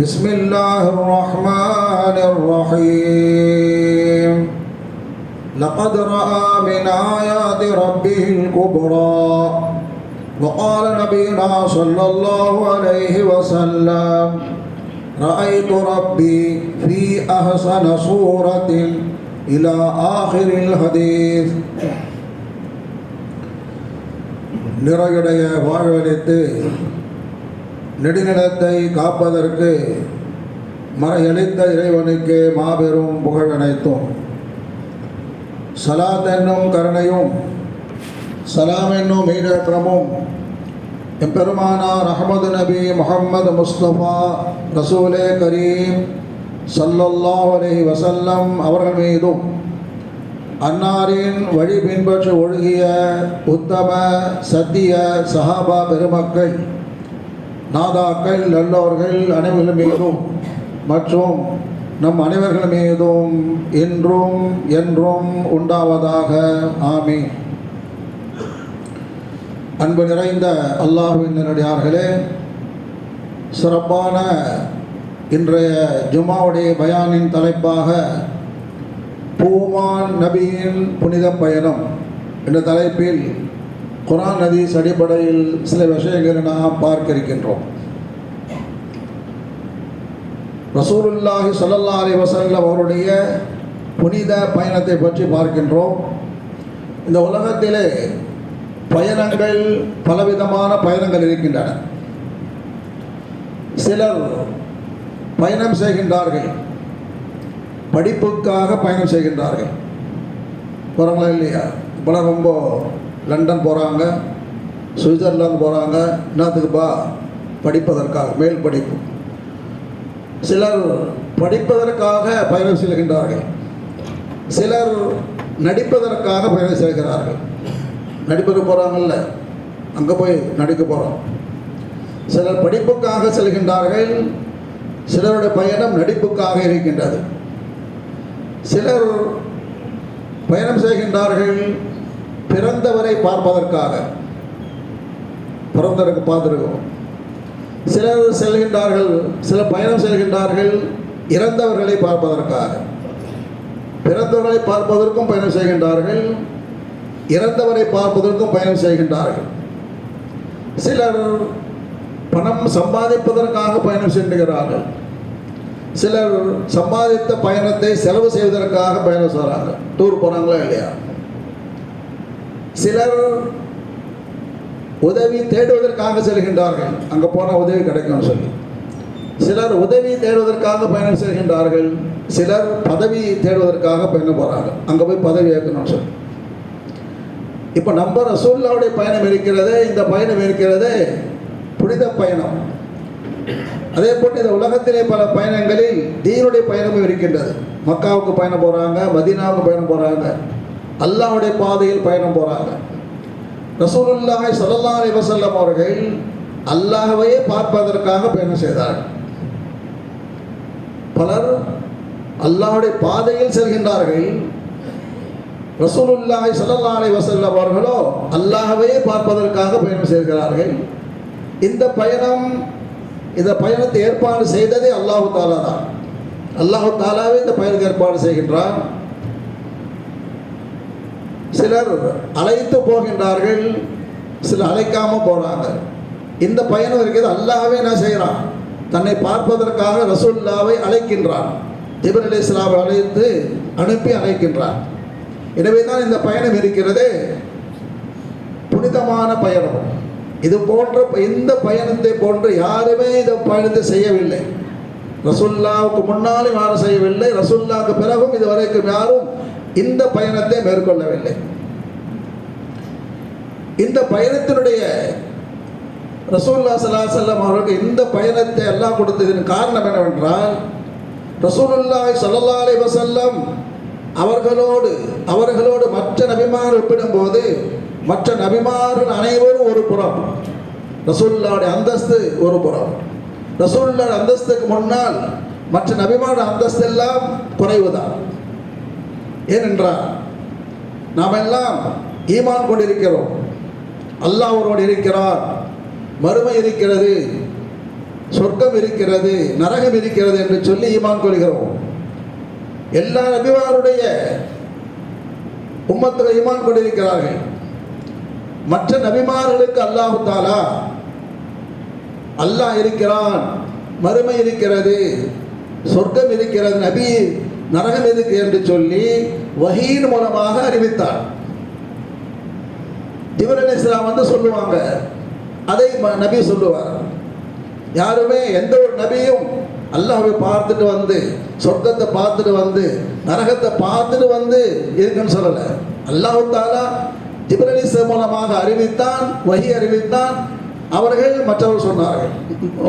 بسم الله الرحمن الرحيم لقد رأى من آيات ربه الكبرى وقال نبينا صلى الله عليه وسلم رأيت ربي في أحسن صورة إلى آخر الحديث நிறையுடைய வாழ்வழித்து நெடுநிலத்தை காப்பதற்கு மறையளித்த இறைவனுக்கு மாபெரும் புகழ் அனைத்தும். சலாத் என்னும் கருணையும் சலாம் என்னும் ஈடற்றமும் எம்பெருமானார் அகமது நபி முகமது முஸ்தபா ரசூலே கரீம் சல்லல்லா அலி வசல்லம் அவர்கள் மீதும் அன்னாரின் வழி பின்பற்றி ஒழுகிய உத்தம சத்திய சஹாபா பெருமக்கள் நாதாக்கள் நல்லவர்கள் அனைவர்கள் மீதும் மற்றும் நம் அனைவர்கள் மீதும் இன்றும் என்றும் உண்டாவதாக. ஆமே அன்பு நிறைந்த அல்லாஹுவின் நல்லடியார்களே சிறப்பான இன்றைய ஜுமாவுடைய பயானின் தலைப்பாக பூமான் நபியின் புனித பயணம். என்ற தலைப்பில் குரான் ஹதீஸ் அடிப்படையில் சில விஷயங்களை நாம் பார்க்க இருக்கின்றோம் ரசூலுல்லாஹி ஸல்லல்லாஹு அலி வஸல்லம் அவருடைய புனித பயணத்தை பற்றி பார்க்கின்றோம். இந்த உலகத்திலே பயணங்கள் பலவிதமான பயணங்கள் இருக்கின்றன. சிலர் பயணம் செய்கின்றார்கள். படிப்புக்காக பயணம் செய்கின்றார்கள். போகிறாங்களா இல்லையா? இப்போலாம் ரொம்ப லண்டன் போகிறாங்க சுவிட்சர்லாந்து போகிறாங்க என்னத்துக்குப்பா படிப்பதற்காக மேல் படிப்பு. சிலர் படிப்பதற்காக பயணம் செல்கின்றார்கள். சிலர் நடிப்பதற்காக பயணம் செய்கிறார்கள் நடிப்பதற்கு போகிறாங்கல்ல அங்கே போய் நடிக்க போகிறோம் சிலர் படிப்புக்காக செல்கின்றார்கள் சிலருடைய பயணம் நடிப்புக்காக இருக்கின்றது. சிலர் பயணம் செய்கின்றார்கள் பிறந்தவரை பார்ப்பதற்காக. பிறந்தவருக்கு பார்த்துருக்கோம் சிலர் செல்கின்றார்கள் சில பயணம் செல்கின்றார்கள் இறந்தவர்களை பார்ப்பதற்காக. பிறந்தவர்களை பார்ப்பதற்கும் பயணம் செய்கின்றார்கள் இறந்தவரை பார்ப்பதற்கும் பயணம் செய்கின்றார்கள். சிலர் பணம் சம்பாதிப்பதற்காக பயணம் செல்கிறார்கள். சிலர் சம்பாதித்த பயணத்தை செலவு செய்வதற்காக பயணம் செய்கிறாங்க டூர் போகிறாங்களா இல்லையா? சிலர் உதவி தேடுவதற்காக செல்கின்றார்கள். அங்கே போனால் உதவி கிடைக்கும்னு சொல்லி. சிலர் உதவி தேடுவதற்காக பயணம் செல்கின்றார்கள். சிலர் பதவி தேடுவதற்காக பயணம் போகிறாங்க அங்கே போய் பதவி ஏற்கணும்னு சொல்லி. இப்போ நம்ம ரசூல்லாவுடைய பயணம் இருக்கிறது இந்த பயணம் இருக்கிறது புனித பயணம். அதே போட்டு இந்த உலகத்திலே பல பயணங்களில் தீனுடைய பயணமும் இருக்கின்றது. மக்காவுக்கு பயணம் போகிறாங்க மதீனாவுக்கு பயணம் போகிறாங்க அல்லாவுடைய பாதையில் பயணம் போகிறாங்க ரசூலுல்லாஹி சல்லல்லா அலி வசல்லம் அவர்கள் அல்லாஹ்வையே பார்ப்பதற்காக பயணம் செய்தார்கள். பலர் அல்லாஹுடைய பாதையில் செல்கின்றார்கள். ரசூலுல்லாஹ் சல்லா அலி வசல்லம் அவர்களோ அல்லாஹவே பார்ப்பதற்காக பயணம் செய்கிறார்கள். இந்த பயணம் இந்த பயணத்தை ஏற்பாடு செய்ததே அல்லாஹு தாலா தான் அல்லாஹு தாலாவே இந்த பயணத்தை ஏற்பாடு செய்கின்றான். சிலர் அழைத்து போகின்றார்கள் சிலர் அழைக்காமல் போகிறாங்க இந்த பயணம் இருக்கிறது அல்லாவே என்ன செய்கிறான் தன்னை பார்ப்பதற்காக ரசூல்லாவை அழைக்கின்றான். ஜிபர் அலி இஸ்லாவை அழைத்து அனுப்பி அழைக்கின்றான். எனவே தான் இந்த பயணம் இருக்கிறது. புனிதமான பயணம். இது போன்ற இந்த பயணத்தை போன்று யாருமே இந்த பயணத்தை செய்யவில்லை. ரசுல்லாவுக்கு முன்னாலும் யாரும் செய்யவில்லை. ரசுல்லாவுக்கு பிறகும் இதுவரைக்கும் யாரும் இந்த பயணத்தை மேற்கொள்ளவில்லை. இந்த பயணத்தினுடைய ரசூல்லா சலா செல்லம் அவர்களுக்கு இந்த பயணத்தை எல்லாம் கொடுத்ததின் காரணம் என்னவென்றால் ரசூலுல்லாஹி சல்லா அலி வசல்லம் அவர்களோடு அவர்களோடு மற்ற நபிமார் ஒப்பிடும்போது மற்ற நபிமார்கள் அனைவரும் ஒரு புறம். ரசூல்லாவுடைய அந்தஸ்து ஒரு புறம். ரசூல்லா அந்தஸ்துக்கு முன்னால் மற்ற நபிமாரோட அந்தஸ்து எல்லாம் குறைவுதான். ஏனென்றால் நாம் எல்லாம் ஈமான் கொண்டிருக்கிறோம். அல்லாஹ் ஒருவன் இருக்கிறார். மறுமை இருக்கிறது சொர்க்கம் இருக்கிறது நரகம் இருக்கிறது என்று சொல்லி ஈமான் கொள்கிறோம். எல்லா நபிமாருடைய உம்மத்தில் ஈமான் கொண்டிருக்கிறார்கள். மற்ற நபிமார்களுக்கு அல்லாஹு தாலா அல்லாஹ் இருக்கிறான். மறுமை இருக்கிறது சொர்க்கம் இருக்கிறது நபி நரகம் எதுக்கு என்று சொல்லி வகையின் மூலமாக அறிவித்தார். ஜிபர் இஸ்லாம் வந்து சொல்லுவாங்க. அதை நபி சொல்லுவார். யாருமே எந்த ஒரு நபியும் அல்லாஹை பார்த்துட்டு வந்து சொர்க்கத்தை பார்த்துட்டு வந்து நரகத்தை பார்த்துட்டு வந்து இருக்குன்னு சொல்லலை. அல்லாஹு தாலா ஜிப்ரலிஸ் மூலமாக அறிவித்தான் வஹி அறிவித்தான். அவர்கள் மற்றவர் சொன்னார்கள்.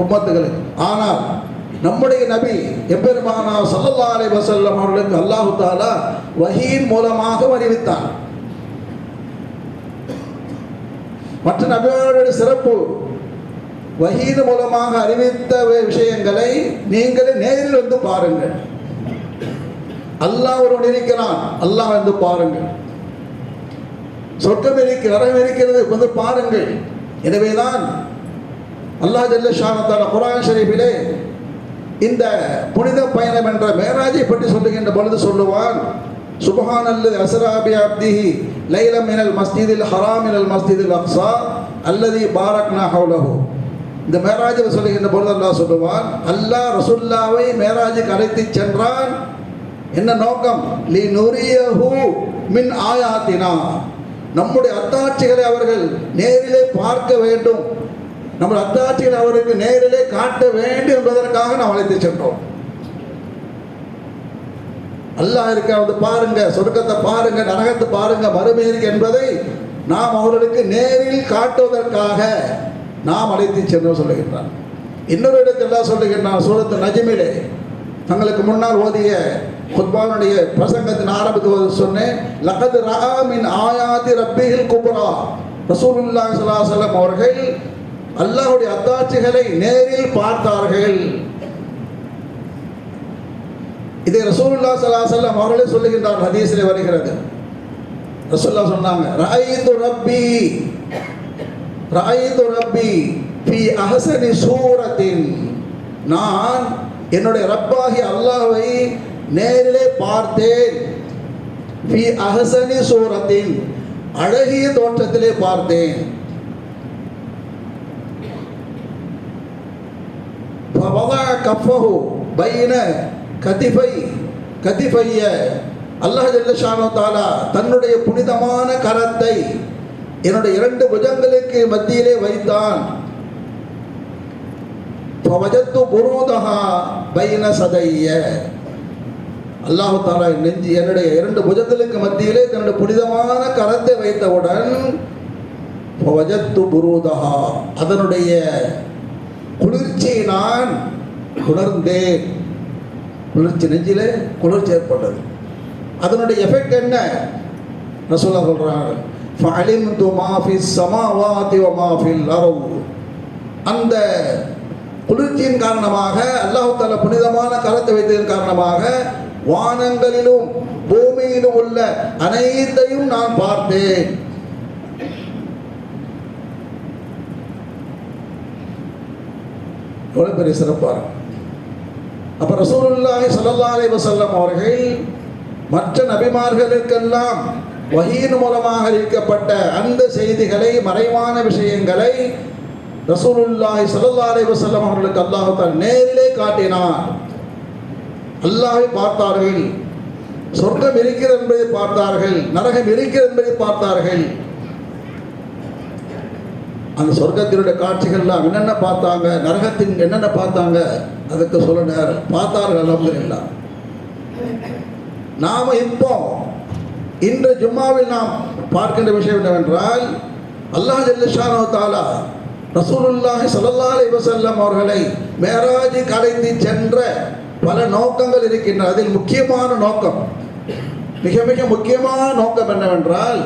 உம்மத்துகளுக்கு. ஆனால் நம்முடைய நபி எப்பெருமானா ஸல்லல்லாஹு அலைஹி வஸல்லம் அவர்களுக்கு அல்லாஹு தாலா வஹீன் மூலமாக அறிவித்தார். மற்ற நபிகளுடைய சிறப்பு வஹீது மூலமாக அறிவித்த விஷயங்களை நீங்களே நேரில் வந்து பாருங்கள். அல்லாஹ் ஒருவன் இருக்கிறான் அல்லாஹ் வந்து பாருங்கள். சொர்க்கம் இருக்கு நரகம் இருக்கிறது வந்து பாருங்கள். எனவேதான் அல்லாஹ் ஜல்ல ஷானத்தான குரான் ஷரீஃபிலே இந்த புனித பயணம் என்ற மேராஜை பற்றி சொல்லுகின்ற பொழுது சொல்லுவான் சுபஹான் அல்லது அசராபி அப்திஹி லைலம் மினல் மஸ்ஜிதில் ஹராம் மினல் மஸ்ஜிதில் அப்சா அல்லது பாரக்னா ஹவுலஹு இந்த மேராஜை சொல்லுகின்ற பொழுது அல்லாஹ் சொல்லுவான் அல்லாஹ் ரசுல்லாவை மேராஜுக்கு அழைத்து சென்றான். என்ன நோக்கம்? லி நுரியஹு மின் ஆயாத்தினா. நம்முடைய அத்தாட்சிகளை அவர்கள் நேரிலே பார்க்க வேண்டும். நம்ம அத்தாட்சியில் அவருக்கு நேரிலே காட்ட வேண்டும் என்பதற்காக நாம் அழைத்து சென்றோம். அல்லாஹ் இருக்க வந்து பாருங்க சொர்க்கத்தை பாருங்க நரகத்தை பாருங்க வறுமை இருக்கு என்பதை நாம் அவர்களுக்கு நேரில் காட்டுவதற்காக நாம் அழைத்து சென்றோம் சொல்லுகின்றார் இன்னொரு இடத்தில் எல்லாம் சொல்லுகின்றான் சூரத்து நஜிமிலே. தங்களுக்கு முன்னால் ஓதிய குத்பானுடைய பிரசங்கத்தின் ஆரம்பத்தில் சொன்னேன் லகது ராமின் ஆயாதி ரப்பியில் குபுரா. ரசூலுல்லாஹி ஸல்லல்லாஹு அவர்கள் அல்லாஹுடைய அத்தாட்சிகளை நேரில் பார்த்தார்கள். இதை ரசூல்லா சலாசல்லாம் அவர்களே சொல்லுகின்றார் ஹதீஸில் வருகிறது. ரசூல்லா சொன்னாங்க ரஐது ரப்பி ராயிந்து ரப்பி ஃபி அஹசனி சூரத்தின். நான் என்னுடைய ரப்பாகி அல்லாவை நேரிலே பார்த்தேன். பி அஹசனி சூரத்தின் அழகிய தோற்றத்திலே பார்த்தேன். வதா கஃபஹு பைன கதிபை கதிபைய அல்லாஹ் ஜல்லஷானோ தன்னுடைய புனிதமான கரத்தை என்னுடைய இரண்டு புஜங்களுக்கு மத்தியிலே வைத்தான். பைன சதைய. அல்லாஹு தாலா நெஞ்சு என்னுடைய இரண்டு புஜங்களுக்கு மத்தியிலே தன்னுடைய புனிதமான கரத்தை வைத்தவுடன் அதனுடைய குளிர்ச்சியை நான் உணர்ந்தேன். குளிர்ச்சி நெஞ்சில் குளிர்ச்சி ஏற்பட்டது. அதனுடைய எஃபெக்ட் என்ன? நான் சொல்ல ஃபஅலிம்து மா ஃபிஸ் ஸமாவாதி வ மா அந்த குளிர்ச்சியின் காரணமாக அல்லாஹ் புனிதமான கரத்தை வைத்ததன் காரணமாக வானங்களிலும் பூமியிலும் உள்ள அனைத்தையும் நான் பார்த்தேன். எவ்வளோ பெரிய சிறப்பாக இருக்கும் அப்போ ரசூலுல்லாஹி ஸல்லல்லாஹு அலைஹி வஸல்லம் அவர்கள் மற்ற நபிமார்களுக்கெல்லாம் வகையின் மூலமாக அறிவிக்கப்பட்ட அந்த செய்திகளை மறைவான விஷயங்களை ரசூலுல்லாஹி ஸல்லல்லாஹு அலைஹி வஸல்லம் அவர்களுக்கு அல்லாஹ் நேரிலே காட்டினார் அல்லாஹை பார்த்தார்கள். சொர்க்கம் இருக்கிறது என்பதை பார்த்தார்கள். நரகம் இருக்கிறது என்பதை பார்த்தார்கள். அந்த சொர்க்கத்தினுடைய காட்சிகள்லாம் என்னென்ன பார்த்தாங்க நரகத்தின் என்னென்ன பார்த்தாங்க அதுக்கு சொல்ல நேரம் பார்த்தார்கள் அலமதுல்லா நாம் இப்போ இன்று ஜும்மாவில் நாம் பார்க்கின்ற விஷயம் என்னவென்றால் அல்லாஹ் ஜல்லிஷானோ தாலா ரசூலுல்லாஹி ஸல்லல்லாஹு அலைஹி அவர்களை மேராஜுக்கு அழைத்து சென்ற பல நோக்கங்கள் இருக்கின்றன. அதில் முக்கியமான நோக்கம் மிக மிக முக்கியமான நோக்கம் என்னவென்றால்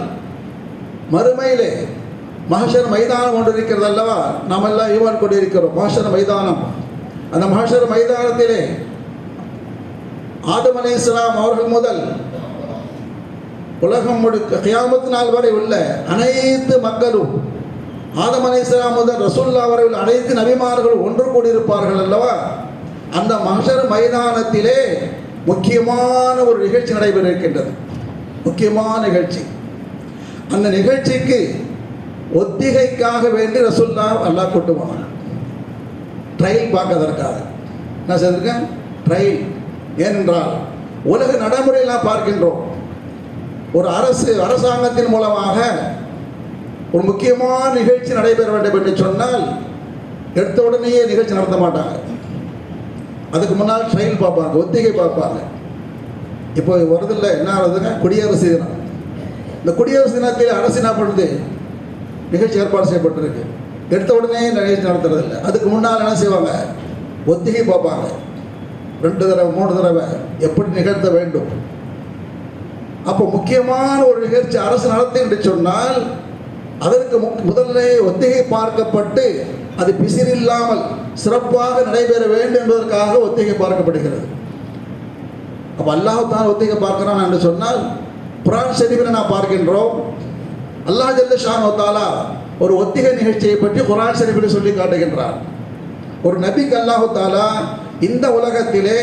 மறுமையிலே மகஷர் மைதானம் ஒன்று இருக்கிறது அல்லவா? நாம் எல்லாம் ஈவான் கொண்டிருக்கிறோம். மகஷர் மைதானம். அந்த மகஷர் மைதானத்திலே ஆதம் அலி இஸ்லாம் அவர்கள் முதல் உலகம் முழுக்க கியாமத்து நாள் வரை உள்ள அனைத்து மக்களும் ஆதம் அலி இஸ்லாம் முதல் ரசூல்லா வரை உள்ள அனைத்து நபிமார்களும் ஒன்று கூடியிருப்பார்கள் அல்லவா? அந்த மகஷர் மைதானத்திலே முக்கியமான ஒரு நிகழ்ச்சி நடைபெற இருக்கின்றது. முக்கியமான நிகழ்ச்சி. அந்த நிகழ்ச்சிக்கு ஒத்திகைக்காக வேண்டி ரசுல்லா எல்லாம் கொண்டு போனாங்க ட்ரையல் பார்க்கறதற்காக. என்ன செய்திருக்கேன் ட்ரையல் ஏனென்றால் உலக நடைமுறையெல்லாம் பார்க்கின்றோம். ஒரு அரசு அரசாங்கத்தின் மூலமாக ஒரு முக்கியமான நிகழ்ச்சி நடைபெற வேண்டும் என்று சொன்னால் எடுத்த உடனேயே நிகழ்ச்சி நடத்த மாட்டாங்க. அதுக்கு முன்னால் ட்ரையல் பார்ப்பாங்க ஒத்திகை பார்ப்பாங்க. இப்போ வருதில்லை என்ன ஆகுதுங்க குடியரசு தினம். இந்த குடியரசு தினத்தில் அரசு என்ன பண்ணுது? நிகழ்ச்சி ஏற்பாடு செய்யப்பட்டிருக்கு. எடுத்த உடனே நிகழ்ச்சி நடத்துறது இல்லை அதுக்கு முன்னால் என்ன செய்வாங்க? ஒத்திகை பார்ப்பாங்க. ரெண்டு தடவை மூணு தடவை எப்படி நிகழ்த்த வேண்டும்? அப்போ முக்கியமான ஒரு நிகழ்ச்சி அரசு நடத்தி என்று சொன்னால் அதற்கு முக் முதல்ல ஒத்திகை பார்க்கப்பட்டு அது பிசிறு இல்லாமல் சிறப்பாக நடைபெற வேண்டும் என்பதற்காக ஒத்திகை பார்க்கப்படுகிறது. அப்போ அல்லாஹ் தான் ஒத்திகை பார்க்கிறான் என்று சொன்னால் புரான் செடிவினை நான் பார்க்கின்றோம். அல்லாஹ் ஜல்ல ஷானோத்தாலா ஒரு ஒத்திகை நிகழ்ச்சியை பற்றி குரான் ஷெரீஃபில் சொல்லி காட்டுகின்றார். ஒரு நபிக்கு அல்லாஹு தாலா இந்த உலகத்திலே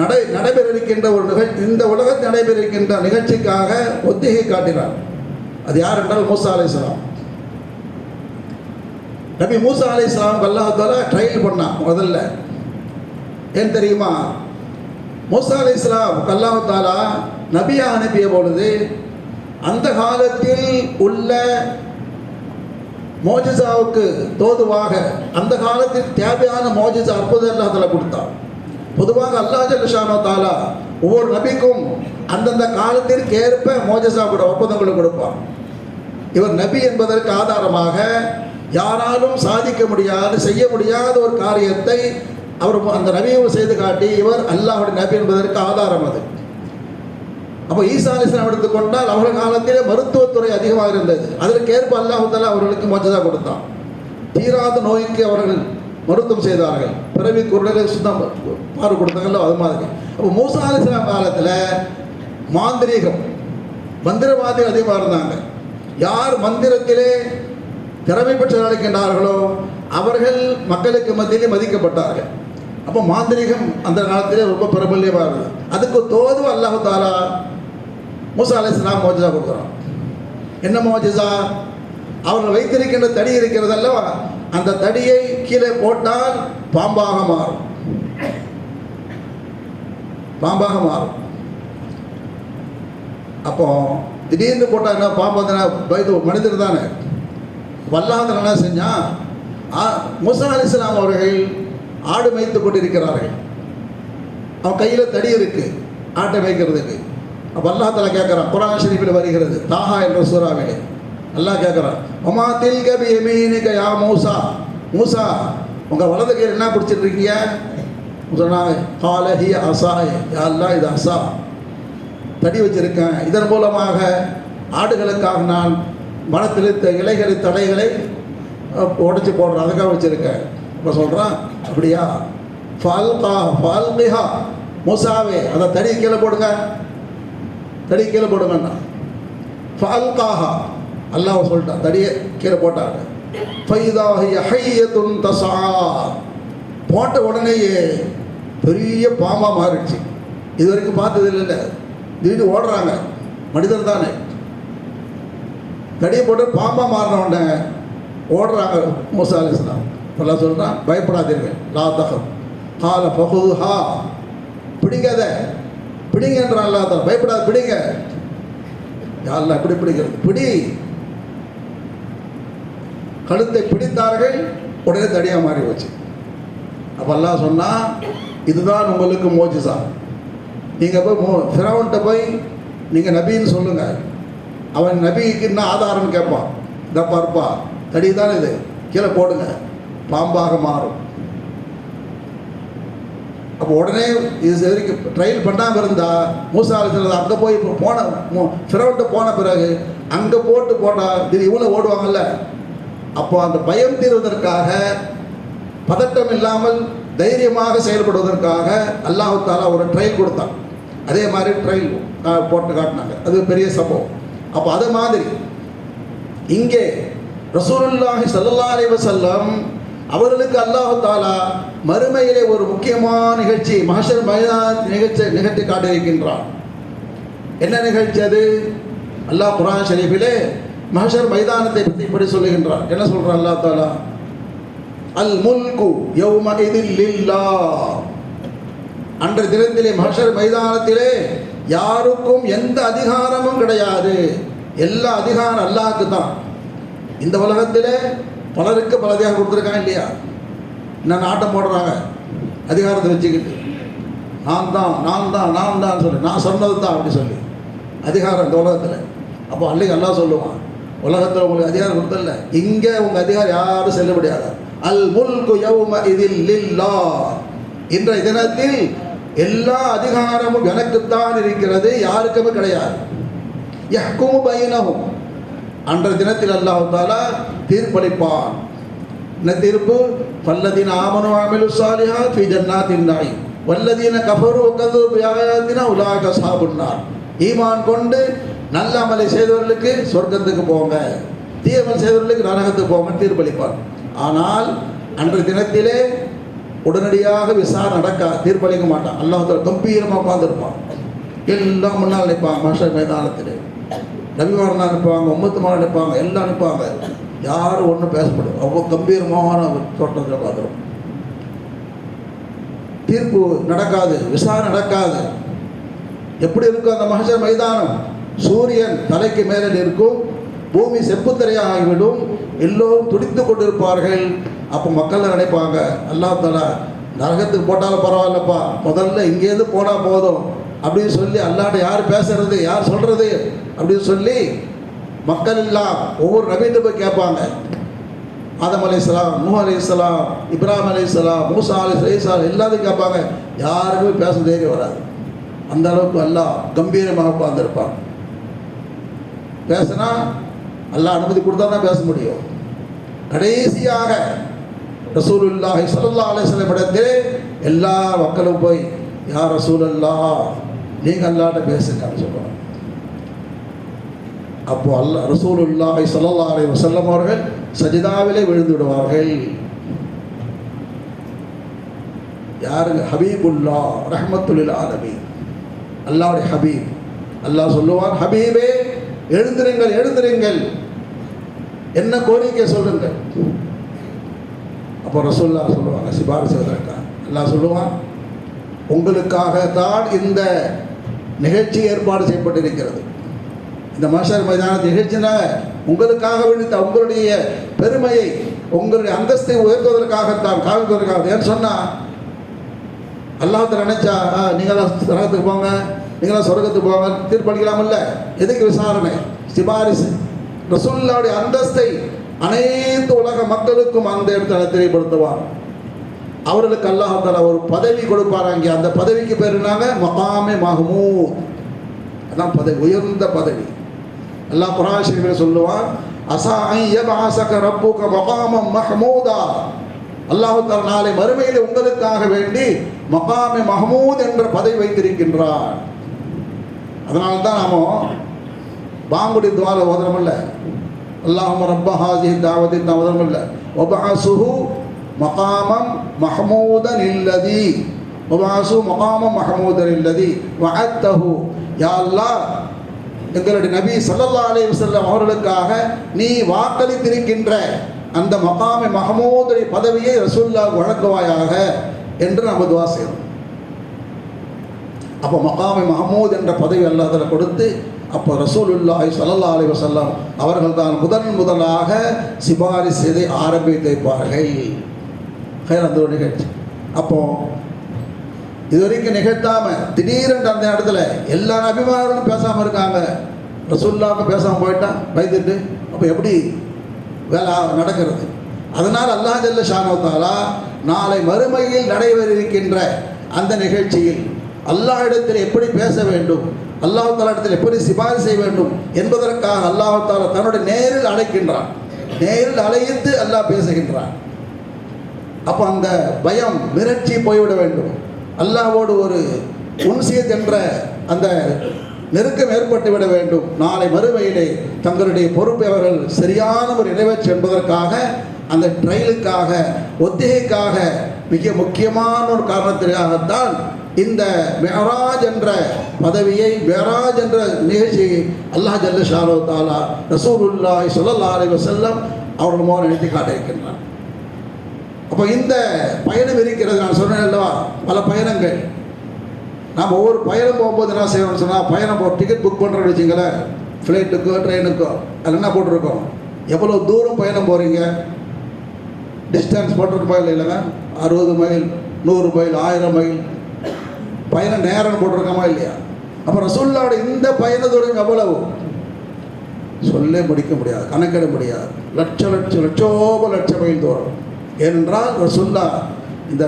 நடை நடைபெற இருக்கின்ற ஒரு நிகழ்ச்சி இந்த உலகத்தில் நடைபெற இருக்கின்ற நிகழ்ச்சிக்காக ஒத்திகை காட்டினார். அது யார் என்றால் மூசா அலை இஸ்லாம் நபி மூசா அலை இஸ்லாம் அல்லாஹ் தாலா ட்ரையல் பண்ணான் முதல்ல. ஏன் தெரியுமா? மூசா அலை இஸ்லாம் அல்லாஹ் தாலா நபியா அனுப்பிய பொழுது அந்த காலத்தில் உள்ள மோஜிசாவுக்கு தோதுவாக அந்த காலத்தில் தேவையான மோஜிசா அற்புதம் அல்லாஹ் தலா கொடுத்தான். பொதுவாக அல்லாஹ் ஜல்லுஷானோ தாலா ஒவ்வொரு நபிக்கும் அந்தந்த காலத்திற்கு ஏற்ப மோஜிசா கூட ஒப்பந்தங்களை கொடுப்பான். இவர் நபி என்பதற்கு ஆதாரமாக யாராலும் சாதிக்க முடியாது செய்ய முடியாத ஒரு காரியத்தை அவர் அந்த நபியை செய்து காட்டி இவர் அல்லாஹுடைய நபி என்பதற்கு ஆதாரம் அது. அப்போ ஈசா அலிஸ்லாம் எடுத்துக்கொண்டால் அவர்கள் காலத்திலே மருத்துவத்துறை அதிகமாக இருந்தது. அதற்கு ஏற்ப அல்லாஹால அவர்களுக்கு மஜதா கொடுத்தான். தீராத நோய்க்கு அவர்கள் மருத்துவம் செய்தார்கள். பிறவி குரலை சுத்தம் பாரு கொடுத்தாங்களோ அது மாதிரி. அப்போ மூசா அலிஸ்லாம் காலத்தில் மாந்திரீகம் மந்திரவாதிகள் அதிகமாக இருந்தாங்க. யார் மந்திரத்திலே திறமை பெற்று நடக்கின்றார்களோ அவர்கள் மக்களுக்கு மத்தியிலே மதிக்கப்பட்டார்கள். அப்போ மாந்திரிகம் அந்த காலத்திலே ரொம்ப பிரபல்யமாக இருந்தது. அதுக்கு தோதும் அல்லாஹு தாலா மூசா அலிஸ்லாம் மோஜிதா கொடுக்குறோம் என்ன மோஜிதா அவர்கள் வைத்திருக்கின்ற தடி இருக்கிறது அல்லவா அந்த தடியை கீழே போட்டால் பாம்பாக மாறும். பாம்பாக மாறும். அப்போ திடீர்னு போட்டால் என்ன பாம்பு வந்து மனிதர் தானே. வல்லாதன் என்ன செஞ்சான் முசா அலி இஸ்லாம் அவர்கள் ஆடு மேய்த்து கொண்டிருக்கிறார்கள். அவன் கையில் தடி இருக்கு ஆட்டை மேய்க்கிறதுக்கு. அப்போ அல்லா தலா கேட்குறான் குரான் ஷெரீஃபில் வருகிறது தாஹா என்ற சூறாவிலே. அல்லாஹ் கேட்குறான் ஒமா தில் கபி எமீனிக யா மூசா? மூசா உங்கள் வலது கையில் என்ன பிடிச்சிட்டு இருக்கீங்க சொன்னாங்க காலஹி அசாய் யா இது அசா. தடி வச்சிருக்கேன். இதன் மூலமாக ஆடுகளுக்காக நான் மனத்தில் இலைகளை தடைகளை உடச்சி போடுறேன். அதுக்காக வச்சுருக்கேன். இப்போ சொல்கிறான் அப்படியா? ஃபால்கா ஃபால்கிஹா மூசாவே அதை தடி கீழே போடுங்க. தடி கீழே போடுங்கண்ணா ஃபால்காஹா அல்லாஹ் சொல்லிட்டான் தடியை கீழே போட்டாங்க ஃபைதாஹிய ஹையத்துன் தசா போட்ட உடனேயே பெரிய பாம்பா மாறிடுச்சு. இது வரைக்கும் பார்த்தது இல்லை திடீர்னு ஓடுறாங்க. மனிதர் தானே. தடியை போட்டு பாம்பா மாறின உடனே ஓடுறாங்க மூசா அலி இஸ்லாம் இப்பெல்லாம் சொல்கிறான் பயப்படாதீர்கள். லா தகம் கால பகுது ஹா பிடிக்காத. பிடிங்க என்றான் பயப்படாது பயப்படாத பிடிங்க. யாரில் அப்படி பிடிக்கிறது. பிடி. கழுத்தை பிடித்தார்கள் உடனே தடியாக மாறி போச்சு அப்போ எல்லாம் சொன்னால் இதுதான் உங்களுக்கு மோஜிசா. நீங்கள் போய் மோ ஃபிரவன்ட்ட போய் நீங்கள் நபின்னு சொல்லுங்கள் அவன் நபிக்கு என்ன ஆதாரம்னு கேட்பான். இந்த பார்ப்பா தடி தான் இது. கீழே போடுங்க. பாம்பாக மாறும். அப்போ உடனே இது வரைக்கும் ட்ரையல் பண்ணாமல் இருந்தால் மூசா அலிஸ்லாம் அங்கே போய் இப்போ போன ஃபிரௌன்ட்டு போன பிறகு அங்கே போட்டு போட்டால் இது இவ்வளோ ஓடுவாங்கல்ல? அப்போ அந்த பயம் தீர்வதற்காக பதட்டம் இல்லாமல் தைரியமாக செயல்படுவதற்காக அல்லாஹு தாலா ஒரு ட்ரையல் கொடுத்தான். அதே மாதிரி ட்ரையல் போட்டு காட்டினாங்க. அது பெரிய சம்பவம். அப்போ அது மாதிரி இங்கே ரசூலுல்லாஹி சல்லா அலி வசல்லம் அவர்களுக்கு அல்லாஹு தாலா மறுமையிலே ஒரு முக்கியமான நிகழ்ச்சி மகசர் மைதான நிகழ்ச்சி நிகழ்த்தி காட்டியிருக்கின்றான் என்ன நிகழ்ச்சி அது? அல்லாஹ் குரான் ஷரீஃபிலே மகசர் மைதானத்தை பற்றி இப்படி சொல்லுகின்றார் என்ன சொல்றான் அல்லாஹ் தாலா? அல் முல்கு யௌம இதில் லில்லா. அன்றைய தினத்திலே மகசர் மைதானத்திலே யாருக்கும் எந்த அதிகாரமும் கிடையாது. எல்லா அதிகாரம் அல்லாஹ்க்கு தான். இந்த உலகத்திலே பலருக்கு பல அதிகாரம் கொடுத்துருக்கான் இல்லையா? என்ன நாட்டம் போடுறாங்க? அதிகாரத்தை வச்சுக்கிட்டு. நான் தான் நான் தான் நான் தான் சொல்லி. நான் சொன்னது தான் அப்படி சொல்லி. அதிகாரம் இந்த உலகத்தில். அப்போ அன்றைக்கு எல்லாம் சொல்லுவான் உலகத்தில் உங்களுக்கு அதிகாரம் கொடுத்தல இங்கே உங்கள் அதிகாரம் யாரும் செல்ல முடியாது? அல் முல்கு யௌம இதில் லில்லா இன்றைய தினத்தில் எல்லா அதிகாரமும் எனக்குத்தான் இருக்கிறது யாருக்குமே கிடையாது. யஹ்குமு பைனஹும் அன்ற தினத்தில் அல்லாஹாலா தீர்ப்பளிப்பான். என்ன தீர்ப்பு பல்லதீன ஆமனு அமிலு சாலிஹா ஃபி ஜன்னாத்தின் நாய். வல்லதீன கபரு கது பியாயத்தின உலாக சாபுன்னார் ஈமான் கொண்டு நல்ல அமலை செய்தவர்களுக்கு சொர்க்கத்துக்கு போங்க. தீயமல் செய்தவர்களுக்கு நரகத்துக்கு போங்க தீர்ப்பளிப்பார் ஆனால் அன்றைய தினத்திலே உடனடியாக விசாரணை நடக்கா தீர்ப்பளிக்க மாட்டான். அல்லாஹ் கம்பீரமாக உட்காந்துருப்பான் எல்லாம் முன்னால் நிற்பான் மஷ மைதானத்திலே. ரவிவாரனா நிற்பாங்க ஒம்பத்துமாவில் நிற்பாங்க எல்லாம் நிற்பாங்க. யாரும் ஒன்றும் பேசப்படும் அவ்வளோ கம்பீரமான தோட்டத்தில் பார்க்குறோம். தீர்ப்பு நடக்காது விசாரணை நடக்காது. எப்படி இருக்கும் அந்த மகஜர் மைதானம்? சூரியன் தலைக்கு மேலே நிற்கும் பூமி செப்புத்தரையாக ஆகிவிடும். எல்லோரும் துடித்து கொண்டிருப்பார்கள். அப்போ மக்கள் நினைப்பாங்க அல்லா தலா நரகத்துக்கு போட்டாலும் பரவாயில்லப்பா. முதல்ல இங்கேருந்து போனால் போதும். அப்படின்னு சொல்லி அல்லாட்ட யார் பேசுறது யார் சொல்கிறது அப்படின்னு சொல்லி மக்கள் எல்லாம் ஒவ்வொரு நபீட்டு போய் கேட்பாங்க. ஆதம் அலி இஸ்லாம் நூ அலி இஸ்லாம் இப்ராஹிம் அலி இஸ்லாம் மூசா அலி சைசால் எல்லாத்தையும் கேட்பாங்க. யாருக்குமே பேச தைரியம் வராது. அந்த அளவுக்கு எல்லாம் கம்பீரமாக உட்கார்ந்துருப்பாங்க பேசினா எல்லாம் அனுமதி கொடுத்தா தான் பேச முடியும். கடைசியாக ரசூலுல்லாஹி ஸல்லல்லாஹு அலைஹி வஸல்லம் இடத்திலே எல்லா மக்களும் போய் யா ரசூலல்லா நீங்கள் அல்லாட்ட பேசுங்க அப்படின்னு சொல்லுவாங்க. அப்போ அல்ல ரசூலுல்லாஹி ஸல்லல்லாஹு அலைஹி வஸல்லம் அவர்கள் சஜிதாவிலே விழுந்து விடுவார்கள். யாருங்க? ஹபீபுல்லா ரஹ்மத்துலில் ஆலமீன். அல்லாவுடைய ஹபீப். அல்லாஹ் சொல்லுவான் ஹபீபே எழுந்திருங்கள் எழுந்திருங்கள். என்ன கோரிக்கை சொல்லுங்கள். அப்போ ரசூல்லா சொல்லுவாங்க சிபாரிசு செய்வதற்காக அல்லாஹ் சொல்லுவான் உங்களுக்காக தான் இந்த நிகழ்ச்சி ஏற்பாடு செய்யப்பட்டிருக்கிறது. இந்த மாஷர் மைதான நிகழ்ச்சினா உங்களுக்காக விழித்த உங்களுடைய பெருமையை உங்களுடைய அந்தஸ்தை உயர்த்துவதற்காகத்தான் காமிப்பதற்காக ஏன்னு சொன்னால் அல்லாஹ் நினைச்சா ஆ, நீங்களாம் நரகத்துக்கு போங்க நீங்களாம் சொர்க்கத்துக்கு போங்க தீர்ப்பளிக்கலாமல்ல எதுக்கு விசாரணை? சிபாரிசு. ரசூல்லாவுடைய அந்தஸ்தை அனைத்து உலக மக்களுக்கும் அந்த இடத்துல தெரியப்படுத்துவார் அவர்களுக்கு அல்லாஹால ஒரு பதவி கொடுப்பார் அந்த பதவிக்கு பேர் என்னாங்க? மகாமே மஹமூத். அதான் பதவி உயர்ந்த பதவி. அல்லாஹ் குரான் ஷரீஃபில் சொல்லுவான் அசா யபாசக ரப்புக மகாமம் மஹமூதா. அல்லாஹ் நாளை மறுமையில் உங்களுக்காக வேண்டி மகாமே மஹமூத் என்ற பதவி வைத்திருக்கின்றார் அதனால தான் நாம பாங்குடி துவார ஓதுறமில்ல அல்லாஹ் ரப்ப ஹாசி தாவதி ஓதுறமில்ல ஒபாசுஹு மகாமம் மஹமூதன் இல்லதி ஒபாசு மகாமம் மஹமூதன் இல்லதி வஅத்தஹு. யா அல்லாஹ் எங்களுடைய நபி சல்லல்லா அலைஹி வஸல்லம் அவர்களுக்காக நீ வாக்களித்திருக்கின்ற அந்த மகாமை மஹமூதுடைய பதவியை ரசூல்லா வழங்குவாயாக என்று நம்ம துவா செய்யணும் அப்போ மகாமை மஹமூத் என்ற பதவி அல்லாஹ் கொடுத்து அப்போ ரசூலுல்லாஹி சல்லா அலி வசல்லாம் அவர்கள் தான் முதன் முதலாக சிபாரிசு செய்து ஆரம்பித்திருப்பார்கள். வைப்பார்கள் ஒரு நிகழ்ச்சி அப்போது இது வரைக்கும் திடீரென்று அந்த இடத்துல எல்லா அபிமானங்களும் பேசாமல் இருக்காங்க ரசூல்லாவுக்கு பேசாமல் போயிட்டா பயந்துட்டு அப்போ எப்படி வேலை நடக்கிறது? அதனால் அல்லாஹ் ஜல்ல ஷானோத்தாலா நாளை மறுமையில் நடைபெறிருக்கின்ற அந்த நிகழ்ச்சியில் அல்லாஹ் இடத்தில் எப்படி பேச வேண்டும் அல்லாஹ் இடத்தில் எப்படி சிபாரி செய்ய வேண்டும் என்பதற்காக அல்லாஹ் தாலா தன்னுடைய நேரில் அழைக்கின்றான். நேரில் அழைத்து அல்லாஹ் பேசுகின்றான். அப்போ அந்த பயம் மிரட்சி போய்விட வேண்டும். அல்லாவோடு ஒரு உன்சியத் என்ற அந்த நெருக்கம் ஏற்பட்டு விட வேண்டும். நாளை மறுமையிலே தங்களுடைய பொறுப்பை அவர்கள் சரியான ஒரு நிறைவேற்று என்பதற்காக அந்த ட்ரையலுக்காக ஒத்திகைக்காக மிக முக்கியமான ஒரு காரணத்திற்காகத்தான் இந்த மெஹராஜ் என்ற பதவியை மெஹராஜ் என்ற நிகழ்ச்சியை அல்லாஹ் ஜல்ல ஷாலோ தாலா ரசூலுல்லாஹி ஸல்லல்லாஹு அலி வசல்லம் அவர்கள் மூலம் நினைத்து காட்டியிருக்கின்றார் அப்போ இந்த பயணம் இருக்கிறது நான் சொன்னேன் அல்லவா? பல பயணங்கள். நாம் ஒவ்வொரு பயணம் போகும்போது என்ன செய்யணும்னு சொன்னால் பயணம் போ டிக்கெட் புக் பண்ணுறோன்னு வச்சுங்களேன் ஃப்ளைட்டுக்கோ ட்ரெயினுக்கோ அதில் என்ன போட்டிருக்கோம்? எவ்வளோ தூரம் பயணம் போகிறீங்க டிஸ்டன்ஸ் போட்டிருப்பா இல்லைங்க அறுபது மைல் நூறு மைல் ஆயிரம் மைல். பயணம் நேரம் போட்டிருக்கோமா இல்லையா? அப்போ ரசூல்லாவோட இந்த பயண தூரம் எவ்வளவு? சொல்லே முடிக்க முடியாது கணக்கிட முடியாது. லட்ச லட்சம் லட்சோப லட்ச மைல் தூரம். ஏனென்றால் ரசுல்லா இந்த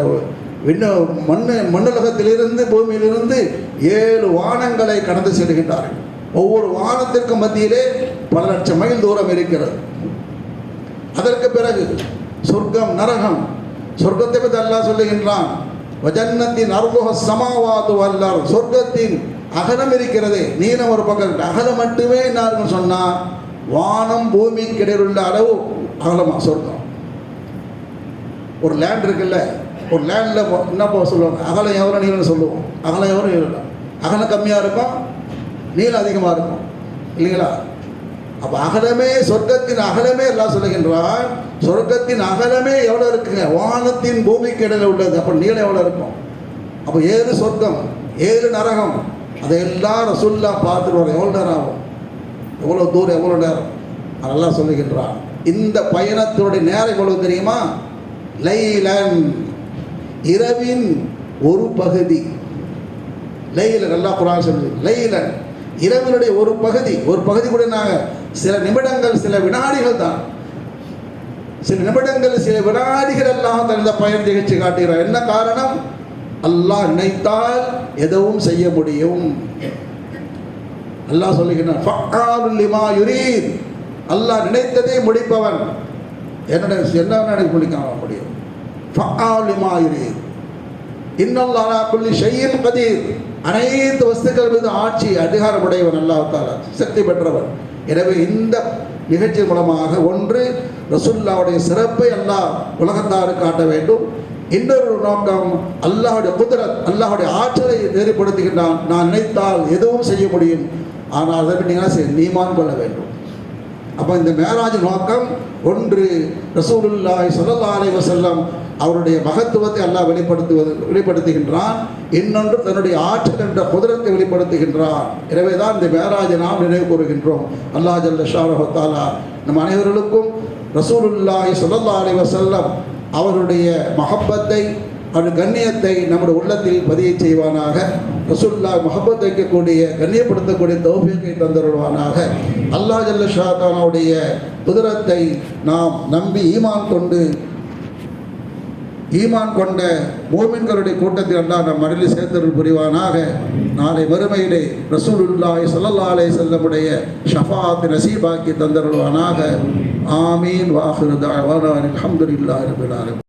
விண்ண மண்ணு மண்ணுலகத்திலிருந்து பூமியிலிருந்து ஏழு வானங்களை கடந்து செல்கின்றார்கள். ஒவ்வொரு வானத்திற்கு மத்தியிலே பல லட்சம் மைல் தூரம் இருக்கிறது. அதற்கு பிறகு சொர்க்கம் நரகம் சொர்க்கத்தை பற்றி அல்லாஹ் சொல்லுகின்றான் வஜன்னத்தின் அருமுக சமாவாது வல்லார் சொர்க்கத்தின் அகலம் இருக்கிறதே நீளம் ஒரு பக்கம் அகலம் மட்டுமே என்ன சொன்னால் வானம் பூமிக்கு இடையில் அளவு அகலமா சொர்க்கம். ஒரு லேண்ட் இருக்குல்ல ஒரு லேண்டில் என்ன போக சொல்லுவாங்க? அகலம் எவ்வளோ நீளம்னு சொல்லுவோம். அகலம் எவ்வளோ நீளம் அகலம் கம்மியாக இருக்கும் நீளம் அதிகமாக இருக்கும் இல்லைங்களா? அப்போ அகலமே சொர்க்கத்தின் அகலமே எல்லாம் சொல்லுகின்றார் சொர்க்கத்தின் அகலமே எவ்வளோ இருக்குங்க? வானத்தின் பூமிக்கு இடையில் உள்ளது. அப்போ நீளம் எவ்வளோ இருக்கும்? அப்போ ஏழு சொர்க்கம்? ஏழு நரகம்? அதையெல்லாம் ரசுல்லா பார்த்துட்டு வர எவ்வளோ நேரம் ஆகும்? எவ்வளோ தூரம் எவ்வளோ நேரம்? அதெல்லாம் சொல்லுகின்றான். இந்த பயணத்தினுடைய நேரம் எவ்வளோ தெரியுமா? லைலன் இரவின் ஒரு பகுதி. லைலன் நல்லா குரான் சொல்லுது. லைலன் இரவினுடைய ஒரு பகுதி. ஒரு பகுதி கூட நாங்கள் சில நிமிடங்கள் சில வினாடிகள் தான். சில நிமிடங்கள் சில வினாடிகள் எல்லாம் தனது பயன் நிகழ்ச்சி காட்டுகிறார். என்ன காரணம்? அல்லாஹ் நினைத்தால் எதுவும் செய்ய முடியும். அல்லாஹ் சொல்லுகிறான் அல்லாஹ் நினைத்ததை முடிப்பவன். என்னுடைய என்ன எனக்கு முடிக்க முடியும் ஃபஆலுல் லிமா யுரீத் குல்லி ஷையின் கதீர். அனைத்து வஸ்துக்கள் மீது ஆட்சி அதிகாரமுடையவன் அல்லாஹ் தாலா சக்தி பெற்றவன். எனவே இந்த நிகழ்ச்சி மூலமாக ஒன்று ரசுல்லாவுடைய சிறப்பை அல்லாஹ் உலகத்தாரு காட்ட வேண்டும். இன்னொரு நோக்கம் அல்லாஹுடைய குதிரத் அல்லாஹுடைய ஆற்றலை நெறிப்படுத்துகின்றான். நான் நினைத்தால் எதுவும் செய்ய முடியும். ஆனால் அதற்கு நீங்கள் செய்ய நீமான் கொள்ள வேண்டும். அப்போ இந்த மேராஜ் நோக்கம் ஒன்று ரசூலுல்லாய் ஸல்லல்லாஹு அலைஹி வஸல்லம் அவருடைய மகத்துவத்தை அல்லாஹ் வெளிப்படுத்துவது வெளிப்படுத்துகின்றான். இன்னொன்று தன்னுடைய ஆற்றல் என்ற குதிரத்தை வெளிப்படுத்துகின்றான். எனவே தான் இந்த மேராஜை நாம் நினைவு கூறுகின்றோம். அல்லாஹ் ஜல்ல ஷாரஹத்தாலா நம் அனைவர்களுக்கும் ரசூலுல்லாய் ஸல்லல்லாஹு அலைஹி வஸல்லம் அவருடைய மகப்பத்தை அவருடைய கண்ணியத்தை நம்முடைய உள்ளத்தில் பதிய செய்வானாக. ரசூல்லா மஹப்பத் வைக்கக்கூடிய கண்ணியப்படுத்தக்கூடிய தௌபியத்தை தந்தருவானாக அல்லா ஜல்ல ஷாத்தானுடைய குதிரத்தை நாம் நம்பி ஈமான் கொண்டு ஈமான் கொண்ட மோமின்களுடைய கூட்டத்தில் அல்லாஹ் நம் மடலில் சேர்த்தருள் புரிவானாக. நாளை மறுமையிலே ரசூலுல்லாய் சல்லல்லா அலே செல்லமுடைய ஷஃபாத் நசீபாக்கி தந்தருள்வானாக. ஆமீன். வாஹிருதா தாவானா. அல்ஹம்துலில்லாஹி